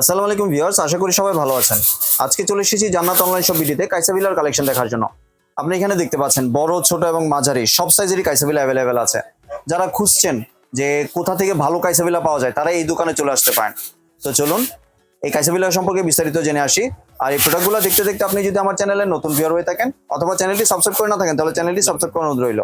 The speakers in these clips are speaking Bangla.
আসসালামু আলাইকুম ভিউয়ার্স, আশা করি সবাই ভালো আছেন। আজকে চলে এসেছি জান্নাত অনলাইন শপ ভিডিওতে কাইসাবিলার কালেকশন দেখার জন্য। আপনি এখানে দেখতে পাচ্ছেন বড়, ছোট এবং মাঝারি, সব সাইজেরই কাইসাবিলা অ্যাভেলেবেল আছে। যারা খুঁজছেন যে কোথা থেকে ভালো কাইসাবিলা পাওয়া যায়, তারা এই দোকানে চলে আসতে পারেন। তো চলুন, এই কাইসাবিলা সম্পর্কে বিস্তারিত জেনে আসি। আর এই প্রোডাক্টগুলো দেখতে দেখতে আপনি যদি আমার চ্যানেলে নতুন ভিউয়ার হয়ে থাকেন, অথবা চ্যানেলটি সাবস্ক্রাইব করে না থাকেন, তাহলে চ্যানেলটি সাবস্ক্রাইব করে অনুরোধ রইল।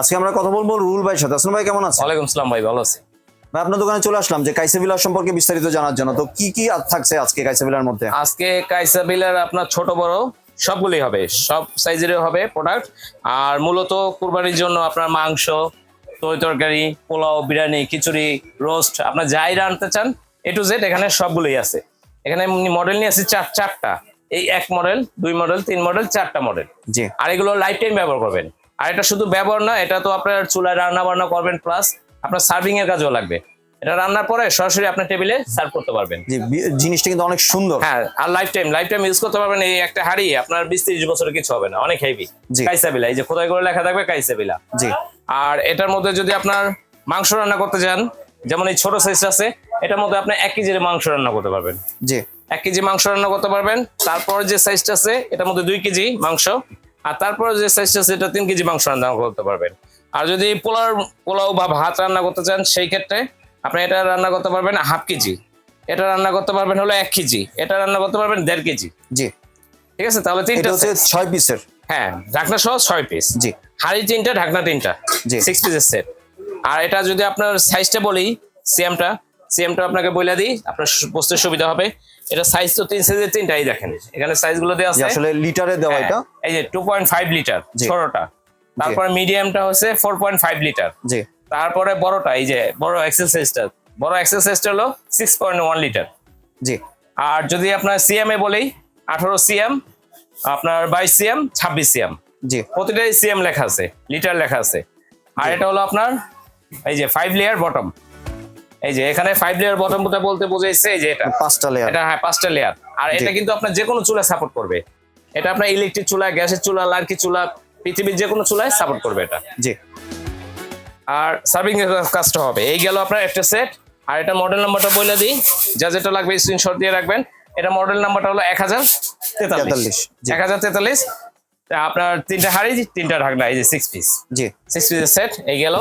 আজকে আমরা কথা বলব রুল ভাইয়ের সাথে। আসলাম ভাই কেমন আছেন? ওয়ালাইকুম সালাম ভাই ভালো আছি। ভাই আপনার দোকানে চলে আসলাম যে কাইসাবিলা সম্পর্কে বিস্তারিত জানার জন্য। তো কি কি থাকছে আজকে কাইসাবিলার মধ্যে? আজকে কাইসা বিলার আপনার ছোট বড় সবগুলোই হবে। সব সাইজেরই হবে প্রোডাক্ট আর মূলত কুরবানির জন্য আপনার মাংস তরি তরকারি পোলাও বিরিয়ানি খিচুড়ি রোস্ট আপনার যাই রানতে চান এ টু জেড এখানে সবগুলোই আছে। এখানে মডেল নিয়ে আসি চার চারটা। এই এক মডেল দুই মডেল তিন মডেল চারটা মডেল জি। আর এগুলো লাইফ টাইম ব্যবহার করবেন। আর এটা শুধু ব্যবহার না এটা তো আপনার চুলায় রান্না বান্না করবেন প্লাস আপনার সার্ভিং এর কাজেও লাগবে। এটা রান্নার পরে সরাসরি আপনার টেবিলে সার্ভ করতে পারবেন। জিনিসটা কিন্তু অনেক সুন্দর। হ্যাঁ আর life time life time use করতে পারবেন এই একটা হাড়ি আপনার বিশ ত্রিশ বছরের কিছু হবে না অনেক হেভি। কাইসাবিলা এই যে খোদাই করে লেখা থাকবে কাইসাবিলা। জি। আর এটার মধ্যে যদি আপনার মাংস রান্না করতে চান যেমন এই ছোট সাইজ আছে এটার মধ্যে আপনি এক কেজির মাংস রান্না করতে পারবেন। জি। এক কেজি মাংস রান্না করতে পারবেন তারপর যে সাইজটা আছে এটার মধ্যে দুই কেজি মাংস আর তারপর যে সাইজটা সেটা তিন কেজি মাংস রান্না করতে পারবেন। আর যদি পোলাও পোলাও বা ভাত রান্না করতে চান সেই ক্ষেত্রে আপনি এটা রান্না করতে পারবেন হাফ কেজি। এটা রান্না করতে পারবেন হলো এক কেজি। এটা রান্না করতে পারবেন দেড় কেজি। জি। ঠিক আছে? তাহলে তিনটা হচ্ছে ছয় পিসের হ্যাঁ ঢাকনা সহ ছয় পিস জি। হাড়ি তিনটা ঢাকনা তিনটা। জি। সিক্স পিসের সেট আর এটা যদি আপনার সাইজটা বলি সিএমটা সিএমটা আপনাকে বলে দিই আপনার বুঝতে সুবিধা হবে। এটা সাইজ তো তিন সাইজের তিনটাই দেখেন। এখানে সাইজগুলো দেওয়া আছে আসলে লিটারে দেওয়া এটা। হ্যাঁ, এই যে টু পয়েন্ট ফাইভ লিটার জি। ছোটটা। তারপরে মিডিয়ামটা হচ্ছে ফোর পয়েন্ট ফাইভ লিটার জি। তারপরে বড়টা এই যে বড় এক্সেল সাইজটা বড় এক্সেল সাইজটা হলো সিক্স পয়েন্ট ওয়ান লিটার জি। আর যদি আপনার সিএম এ বলি আঠারো সিএম আপনার বাইশ সিএম ছাব্বিশ সিএম জি। প্রতিটাই সিএম লেখা আছে লিটার লেখা আছে। আর এটা হলো আপনার এই যে ফাইভ লেয়ার বটম এই যে এখানে ফাইভ লেয়ার বটম বলতে বলতে বোঝাইছে এই যে এটা। পাঁচটা লেয়ার এটা হ্যাঁ পাঁচটা লেয়ার আর এটা কিন্তু আপনার যে কোনো চুলা সাপোর্ট করবে। এটা আপনার ইলেকট্রিক চুলা গ্যাসের চুলা লার্কি চুলা পৃথিবীর যে কোনো চুলায় সাপোর্ট করবে এটা। জি। আর সার্ভিং কাজটা হবে। এই গেল আপনার একটা সেট আর এটা মডেল নাম্বারটা বলে দিই। যা যেটা লাগবে স্ক্রিনশট দিয়ে রাখবেন। এটা মডেল নাম্বারটা হলো এক হাজার তেতাল্লিশ। এক হাজার তেতাল্লিশ। আপনার তিনটা হাড়ি তিনটা ঢাকনা এই যে সিক্স পিস জি। সিক্স পিসের সেট এই গেল।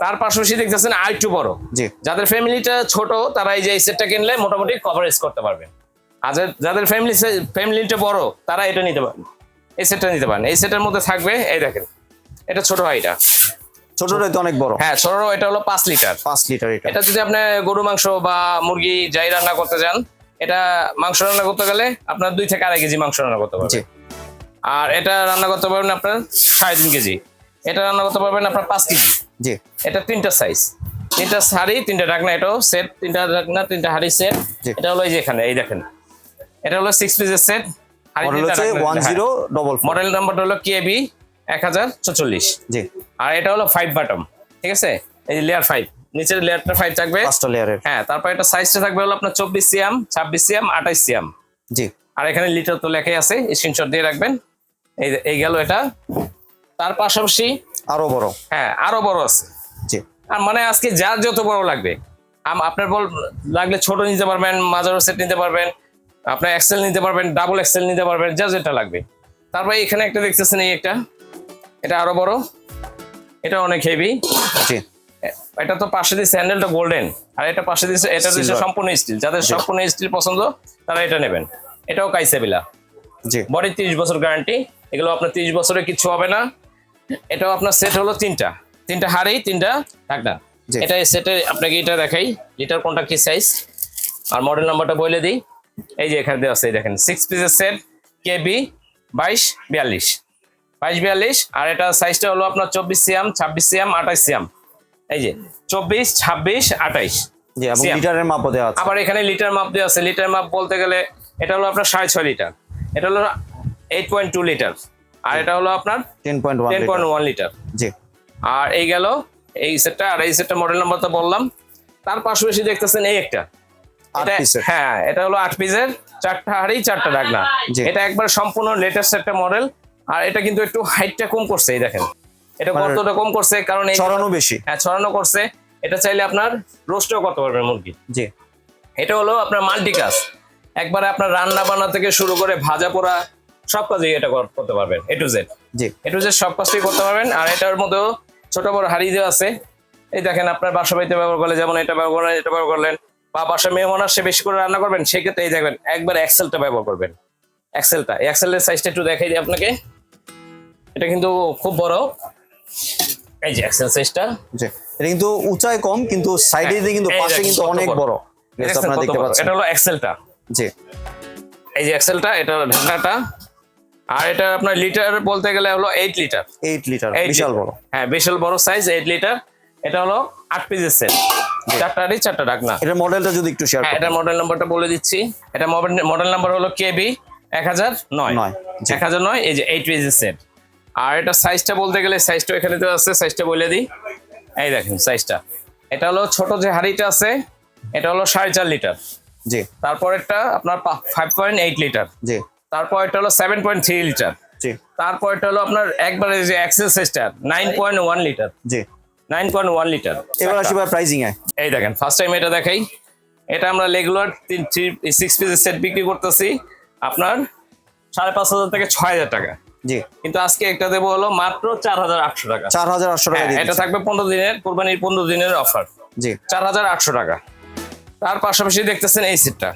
তার পাশাপাশি দেখতেছেন আর একটু বড়। জি। যাদের ফ্যামিলিটা ছোট তারা এই যে এই সেটটা কিনলে মোটামুটি কভারেজ করতে পারবে। আর যাদের ফ্যামিলি ফ্যামিলিটা বড় তারা এটা নিতে পারেন এই সেটটা নিতে পারেন। এই সেটের মধ্যে থাকবে এই দেখেন এটা ছোট হয় এটা। ছোটটা তো অনেক বড়। হ্যাঁ ছোট এটা হলো পাঁচ লিটার। পাঁচ লিটার এটা। এটা যদি আপনি গরু মাংস বা মুরগি যাই রান্না করতে যান এটা মাংস রান্না করতে গেলে আপনার দুই থেকে আড়াই কেজি মাংস রান্না করতে পারবেন। আর এটা রান্না করতে পারবেন আপনার সাড়ে তিন কেজি। এটা রান্না করতে পারবেন আপনার পাঁচ কেজি। জি। এটা তিনটা সাইজ তিনটা শাড়ি তিনটা ঢাকনা এটাও সেট তিনটা ঢাকনা তিনটা হাড়ি সেট এটা হলো এই যে এখানে এই দেখেন। এটা হলো সিক্স পিসের সেট মডেল নাম্বারটা হলো কেবি এক হাজার জি। আর এটা হলো ফাইভ বাটম ঠিক আছে? এই যে লেয়ার ফাইভ নিচের লেয়ারটা ফাইভ থাকবে। পাঁচটা লেয়ারের হ্যাঁ তারপর এটা সাইজটা থাকবে হলো আপনার চব্বিশ সিএম ছাব্বিশ সিএম আঠাইশ সিএম জি। আর এখানে লিটার তো লেখাই আছে স্ক্রিনশট দিয়ে রাখবেন। এই এই গেল এটা। তার পাশাপাশি আরও বড়। হ্যাঁ আরও বড় আছে। মানে আজকে যার যত বড় লাগবে। আপনার বল লাগলে ছোট নিতে পারবেন মাজারো সেট নিতে পারবেন আপনার এক্সেল নিতে পারবেন ডাবল এক্সেল নিতে পারবেন যা যেটা লাগবে। তারপরে এখানে একটা দেখতেছেন এই একটা এটা আরও বড় এটা অনেক হেভি এটা তো পাশে দিয়ে স্যান্ডেলটা গোল্ডেন আর এটা পাশে দিচ্ছে এটা দিচ্ছে সম্পূর্ণ স্টিল যাদের সম্পূর্ণ স্টিল পছন্দ তারা এটা নেবেন। এটাও কাইসেবিলা জি। বডি তিরিশ বছর গ্যারান্টি এগুলো আপনার তিরিশ বছরে কিছু হবে না। এটাও আপনার সেট হলো তিনটা। তিনটা হাড়ি তিনটা ঢাকনা। এটা সেটে আপনাকে এটা দেখাই। লিটার কোনটা কি সাইজ আর মডেল নাম্বারটা বলে দিই। এই যে এখানে দেওয়া আছে দেখেন সিক্স পিসের সেট কেবি বাইশ বিয়াল্লিশ। বাইশ বিয়াল্লিশ আর এটা সাইজটা হলো আপনার চব্বিশ সিএম ছাব্বিশ সিএম আঠাইশ সিএম এই যে চব্বিশ ছাব্বিশ আঠাইশ জি এবং লিটারের মাপও দেওয়া আছে। আবার এখানে লিটার মাপ দেওয়া আছে। লিটার মাপ বলতে গেলে এটা হলো আপনার সাড়ে ছয় লিটার এটা হলো এইট পয়েন্ট টু লিটার আর এটা হলো আপনার টেন পয়েন্ট ওয়ান লিটার জি। আর এই গেল এই সেটটা আর এই সেটটা মডেল নাম্বার তো বললাম। তার পাশাপাশি দেখতেছেন এই একটা। হ্যাঁ এটা হলো আট পিসের চারটা হাড়ি চারটা ঢাকনা জি। এটা একবার সম্পূর্ণ লেটেস্ট একটা মডেল আর এটা কিন্তু একটু হাইটটা কম করছে এই দেখেন। এটা মানে- কতটা কম করছে কারণ এই ছড়ানো বেশি। হ্যাঁ ছড়ানো করছে। এটা চাইলে আপনার রোস্টও করতে পারবেন মুরগি। জি। এটা হলো আপনার মাল্টি কাজ একবারে আপনার রান্না বান্না থেকে শুরু করে ভাজা পোড়া সব কাজই এটা করতে পারবেন এ টু জেড জি। এ টু জেড সব কাজটাই করতে পারবেন আর এটার মধ্যেও ছোট বড় হাড়ি দেওয়া আছে। এই দেখেন আপনার বাসা বাড়িতে ব্যবহার করলে যেমন এটা ব্যবহার করলেন এটা ব্যবহার করলেন বা বাসা মেহমান আসছে বেশি করে রান্না করবেন সেক্ষেত্রে এই দেখবেন একবার এক্সেলটা ব্যবহার করবেন। এক্সেলটা এক্সেলের সাইজটা একটু দেখাই দিই আপনাকে। এটা কিন্তু খুব বড়। এই যে এক্সেল সাইজটা জি এটা কিন্তু উঁচাই কম কিন্তু সাইডে দিয়ে কিন্তু হ্যাঁ, পাশে কিন্তু অনেক বড়। আপনারা দেখতে পাচ্ছেন। এটা হলো এক্সেলটা জি। এই যে এক্সেলটা এটা হলো ঢাকনাটা। আর এটা আপনার লিটার বলতে গেলে হলো এইট লিটার এইট লিটার বিশাল বড়। হ্যাঁ বিশাল বড় সাইজ এইট লিটার এটা হলো আট পিসের সেট চারটা হাঁড়ি, চারটা ডাকনা এটা মডেলটা যদি একটু শেয়ার হ্যাঁ করেন। এটা মডেল নাম্বারটা বলে দিচ্ছি। এটা মডেল নাম্বার হলো কেবি এক হাজার নয়। এক হাজার নয় এই যে এইট পিসের সেট আর এটা সাইজটা বলতে গেলে সাইজটা এখানে তো আছে সাইজটা বলে দিই। এই দেখেন সাইজটা এটা হলো ছোট যে হাঁড়িটা আছে এটা হলো সাড়ে চার লিটার জি। তারপর একটা আপনার ফাইভ পয়েন্ট এইট লিটার জি। তারপর এটা হলো সেভেন পয়েন্ট থ্রি লিটার জি। তারপর এটা হলো আপনার একবারে যে এক্সেল সাইজটা নাইন পয়েন্ট ওয়ান লিটার জি। নাইন পয়েন্ট ওয়ান লিটার এবার আসি ভাই প্রাইজিং এ। এই দেখেন ফার্স্ট টাইম এটা দেখাই। এটা আমরা রেগুলার তিন থ্রি সিক্স পিসের সেট বিক্রি করতেছি আপনার সাড়ে পাঁচ হাজার থেকে ছয় হাজার টাকা। জি। কিন্তু আজকে একটা দেবো হলো মাত্র চার হাজার আটশো টাকা। চার হাজার আটশো টাকা হ্যাঁ, এটা থাকবে পনেরো দিনের কোরবানির পনেরো দিনের অফার জি। চার হাজার আটশো টাকা। তার পাশাপাশি দেখতেছেন এই সেটটা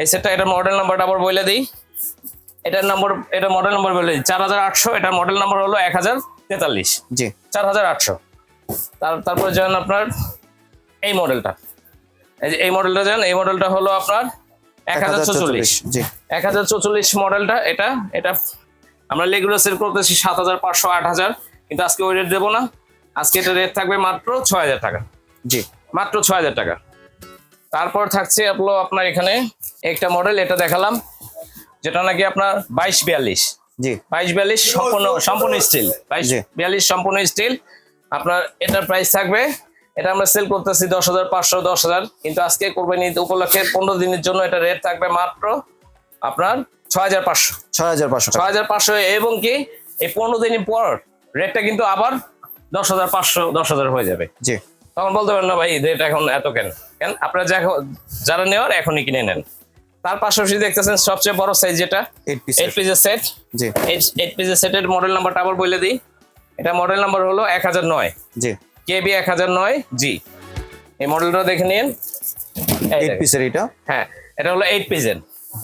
এই সেটটা এটা মডেল নাম্বারটা আবার বলে দিই। এটার নম্বর এটা মডেল নম্বর বলে চার হাজার আটশো এটার মডেল নাম্বার হলো এক হাজার তেতাল্লিশ। জি। চার হাজার আটশো। তার তারপরে যান আপনার এই মডেলটা এই যে এই মডেলটা যান এই মডেলটা হলো আপনার এক হাজার চৌচল্লিশ। জি। এক হাজার চৌচল্লিশ মডেলটা এটা এটা আমরা রেগুলার সেল করতেছি সাত হাজার পাঁচশো আট হাজার। কিন্তু আজকে ওই রেট দেবো না। আজকে এটা রেট থাকবে মাত্র ছয় হাজার টাকা। জি। মাত্র ছয় হাজার টাকা। তারপর থাকছে আপনার এখানে একটা মডেল এটা দেখালাম। যেটা নাকি আপনার বাইশ বিয়াল্লিশ। জি। বাইশ বিয়াল্লিশ সম্পূর্ণ সম্পূর্ণ স্টিল বাইশ বিয়াল্লিশ সম্পূর্ণ স্টিল আপনার এটার প্রাইস থাকবে। এটা আমরা সেল করতেছি দশ হাজার পাঁচশো দশ হাজার। কিন্তু আজকে কোরবানি ঈদ উপলক্ষে পনেরো দিনের জন্য এটা রেট থাকবে মাত্র আপনার ছয় হাজার পাঁচশো। ছয় হাজার পাঁচশো ছয় হাজার পাঁচশো এবং কি এই পনেরো দিন পর রেটটা কিন্তু আবার দশ হাজার পাঁচশো দশ হাজার হয়ে যাবে। জি। তখন বলতে পারেন না ভাই রেট এখন এত কেন? কেন? আপনারা যা যারা নেওয়ার এখনই কিনে নেন। তার পাশাপাশি দেখতেছেন সবচেয়ে বড় সাইজ যেটা এইট পিস এইট পিসের সেট জি। এইট পিসের সেটের মডেল নাম্বারটা আবার বলে দিই। এটা মডেল নাম্বার হলো এক হাজার নয়। জি। কেবি এক হাজার নয় জি। এই মডেলটা দেখে নিন। এই এইট। পিসের এটা? হ্যাঁ এটা হলো এইট পিসের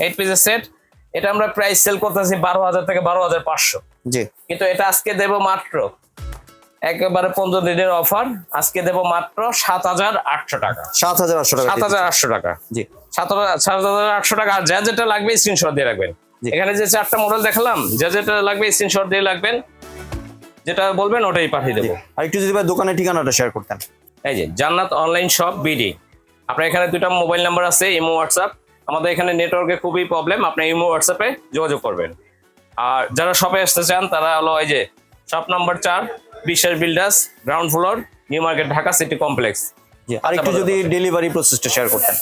এইট পিসের সেট এটা আমরা প্রাইস সেল করতেছি বারো হাজার থেকে বারো হাজার পাঁচশো। জি। কিন্তু এটা আজকে দেব মাত্র একেবারে পনেরো দিনের অফার আজকে দেব মাত্র সাত হাজার আটশো টাকা। সাত হাজার আটশো টাকা সাত হাজার আটশো টাকা। জি। সাত হাজার আটশো টাকা। যা যেটা লাগবে স্ক্রিনশট দিয়ে রাখবেন। এখানে যে চারটা মডেল দেখালাম যা যেটা লাগবে স্ক্রিনশট দিয়ে রাখবেন। যেটা বলবেন ওটাই পাঠিয়ে দেবো। আর একটু যদি দোকানের ঠিকানাটা শেয়ার করতেন। এই যে জান্নাত অনলাইন শপ বিডি আপনার এখানে দুটা মোবাইল নাম্বার আছে ইমো হোয়াটসঅ্যাপ আমাদের এখানে নেটওয়ার্কে খুবই প্রবলেম আপনি ইমো হোয়াটসঅ্যাপে যোগাযোগ করবেন। আর যারা শপে আসতে চান তারা হলো এই যে শপ নাম্বার চার Biswas builders ground floor new market Dhaka city complex আর একটু যদি ডেলিভারি প্রসেসটা শেয়ার করতেন।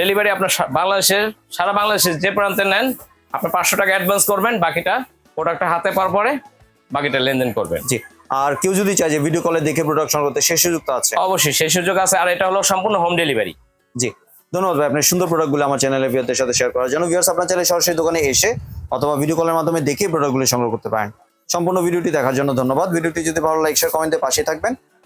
ডেলিভারি আপনার বাংলাদেশের সারা বাংলাদেশের যে প্রান্তে নেন আপনি পাঁচশো টাকা অ্যাডভান্স করবেন বাকিটা প্রোডাক্টটা হাতে পাওয়ার পরে বাকিটা লেনদেন করবেন। জি। আর কেউ যদি চায় যে ভিডিও কলে দেখে প্রোডাকশন করতে সে সুযোগ তো আছে। অবশ্যই সেই সুযোগ আছে। আর এটা হলো সম্পূর্ণ হোম ডেলিভারি জি। ধন্যবাদ ভাই আপনার সুন্দর প্রোডাক্টগুলো আমার চ্যানেলে ভিউয়ারদের সাথে শেয়ার করার জন্য। ভিউয়ার্স আপনার চ্যানেলে সরাসরি দোকানে এসে অথবা ভিডিও কলের মাধ্যমে দেখে প্রোডাক্টগুলো সংগ্রহ করতে পারেন। সম্পূর্ণ ভিডিওটি দেখার জন্য ধন্যবাদ। ভিডিওটি যদি ভালো লাইক শেয়ার কমেন্টে পাশে থাকবেন।